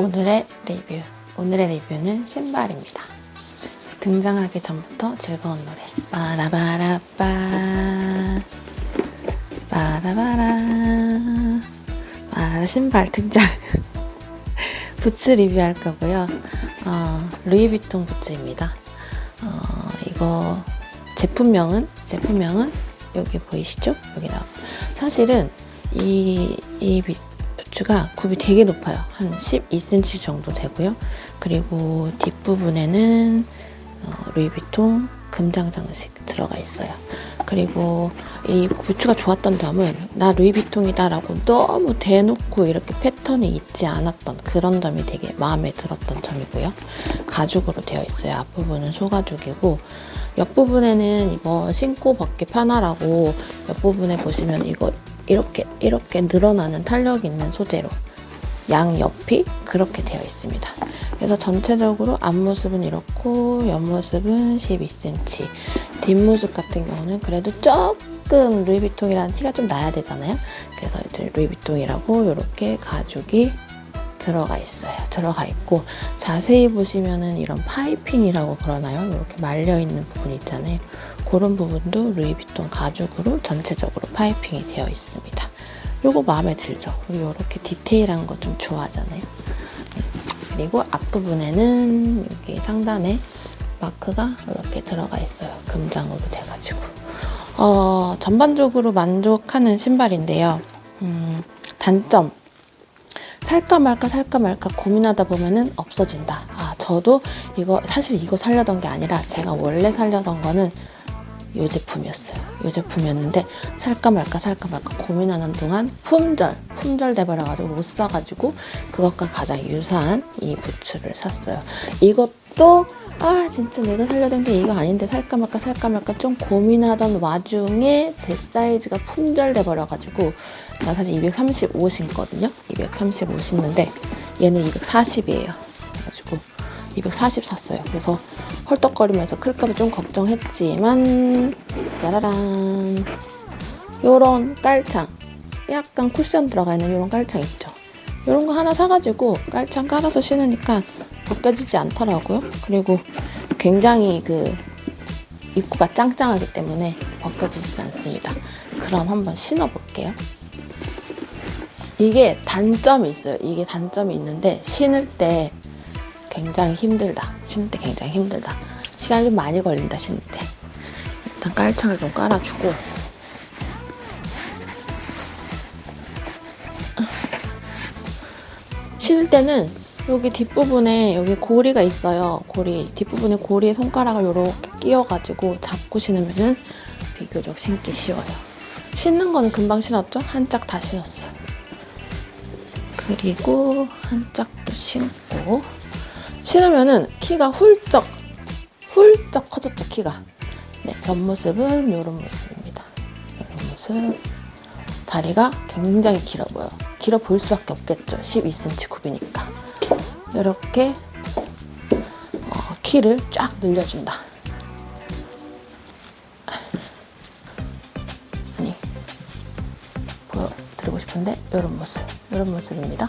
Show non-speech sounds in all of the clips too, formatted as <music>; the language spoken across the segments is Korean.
오늘의 리뷰. 오늘의 리뷰는 신발입니다. 등장하기 전부터 즐거운 노래. 바라바라빠. 바라바라. 아, 신발 등장. <laughs> 부츠 리뷰할 거고요. 어, 루이비통 부츠입니다. 어, 이거 제품명은 제품명은 여기 보이시죠? 여기 나와. 사실은 이, 이 비- 부츠가 굽이 되게 높아요. 한 12cm 정도 되고요. 그리고 뒷부분에는 어, 루이비통 금장 장식 들어가 있어요. 그리고 이 부츠가 좋았던 점은 나 루이비통이다라고 너무 대놓고 이렇게 패턴이 있지 않았던 그런 점이 되게 마음에 들었던 점이고요. 가죽으로 되어 있어요. 앞부분은 소가죽이고 옆부분에는 이거 신고 벗기 편하라고 옆부분에 보시면 이거 이렇게 이렇게 늘어나는 탄력 있는 소재로 양 옆이 그렇게 되어 있습니다. 그래서 전체적으로 앞모습은 이렇고 옆모습은 12cm 뒷모습 같은 경우는 그래도 조금 루이비통이라는 티가 좀 나야 되잖아요. 그래서 이제 루이비통이라고 이렇게 가죽이 들어가 있어요. 들어가 있고 자세히 보시면은 이런 파이핑이라고 그러나요? 이렇게 말려 있는 부분 있잖아요. 그런 부분도 루이비통 가죽으로 전체적으로 파이핑이 되어 있습니다. 요거 마음에 들죠? 그리고 이렇게 디테일한 거 좀 좋아하잖아요. 네. 그리고 앞부분에는 여기 상단에 마크가 이렇게 들어가 있어요. 금장으로 돼가지고. 어, 전반적으로 만족하는 신발인데요. 음, 단점. 살까 말까 살까 말까 고민하다 보면은 없어진다. 아, 저도 이거, 사실 이거 살려던 게 아니라 제가 원래 살려던 거는 이 제품이었어요. 이 제품이었는데 살까 말까 살까 말까 고민하는 동안 품절, 품절 돼 버려가지고 못 사가지고 그것과 가장 유사한 이 부츠를 샀어요. 이것도 아 진짜 내가 살려던 게 이거 아닌데 살까 말까 살까 말까 좀 고민하던 와중에 제 사이즈가 품절 돼 버려가지고 제가 사실 235 신거든요. 235 신는데 얘는 240이에요. 그래가지고 240 샀어요. 그래서 헐떡거리면서 클까봐 좀 걱정했지만 짜라란 요런 깔창 약간 쿠션 들어가 있는 요런 깔창 있죠. 요런 거 하나 사가지고 깔창 깔아서 신으니까 벗겨지지 않더라고요. 그리고 굉장히 그 입구가 짱짱하기 때문에 벗겨지진 않습니다. 그럼 한번 신어볼게요. 이게 단점이 있어요. 이게 단점이 있는데 신을 때 굉장히 힘들다. 신을 때 굉장히 힘들다. 시간이 좀 많이 걸린다, 신을 때. 일단 깔창을 좀 깔아주고. 신을 때는 여기 뒷부분에 여기 고리가 있어요. 고리. 뒷부분에 고리에 손가락을 이렇게 끼워가지고 잡고 신으면은 비교적 신기 쉬워요. 신는 거는 금방 신었죠? 한짝 다 신었어요. 그리고 한 짝도 신고. 신으면은 키가 훌쩍 훌쩍 커졌죠 키가. 네 옆모습은 이런 모습입니다. 이런 모습. 다리가 굉장히 길어 보여. 길어 보일 수밖에 없겠죠. 12cm 굽이니까. 이렇게 어, 키를 쫙 늘려준다. 아니 보여 드리고 싶은데 이런 모습 이런 모습입니다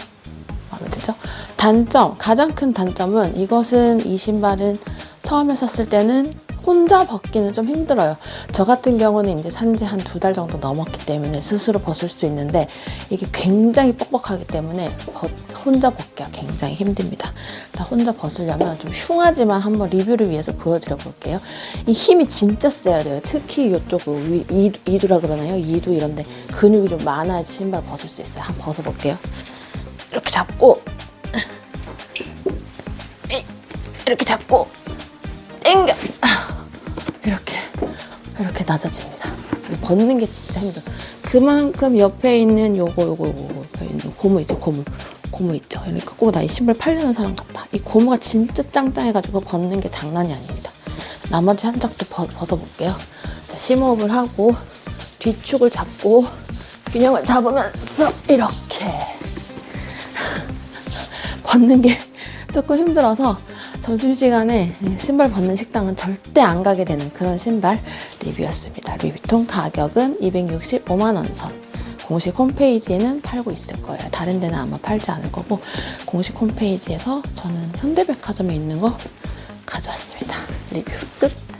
마음에 들죠? 단점, 가장 큰 단점은 이것은 이 신발은 처음에 샀을 때는 혼자 벗기는 좀 힘들어요. 저 같은 경우는 이제 산지 한 두 달 정도 넘었기 때문에 스스로 벗을 수 있는데 이게 굉장히 뻑뻑하기 때문에 벗- 혼자 벗기가 굉장히 힘듭니다. 나 혼자 벗으려면 좀 흉하지만 한번 리뷰를 위해서 보여드려 볼게요. 이 힘이 진짜 세야 돼요. 특히 이쪽 이두라 그러나요? 이두 이런데 근육이 좀 많아야지 신발 벗을 수 있어요. 한번 벗어볼게요. 이렇게 잡고 이렇게 잡고 이렇게 낮아집니다. 벗는 게 진짜 힘들어. 그만큼 옆에 있는 요거 요거 요거 옆에 있는 고무 있죠 고무 고무 있죠. 그러니까 꼭나이 신발 팔리는 사람 같다. 이 고무가 진짜 짱짱해가지고 벗는 게 장난이 아닙니다. 나머지 한 짝도 벗, 벗어볼게요. 자, 심호흡을 하고 뒤축을 잡고 균형을 잡으면서 이렇게 <laughs> 벗는 게 조금 힘들어서 점심시간에 신발 벗는 식당은 절대 안 가게 되는 그런 신발 리뷰였습니다. 루이비통 가격은 265만원 선. 공식 홈페이지에는 팔고 있을 거예요. 다른 데는 아마 팔지 않을 거고 공식 홈페이지에서 저는 현대백화점에 있는 거 가져왔습니다. 리뷰 끝.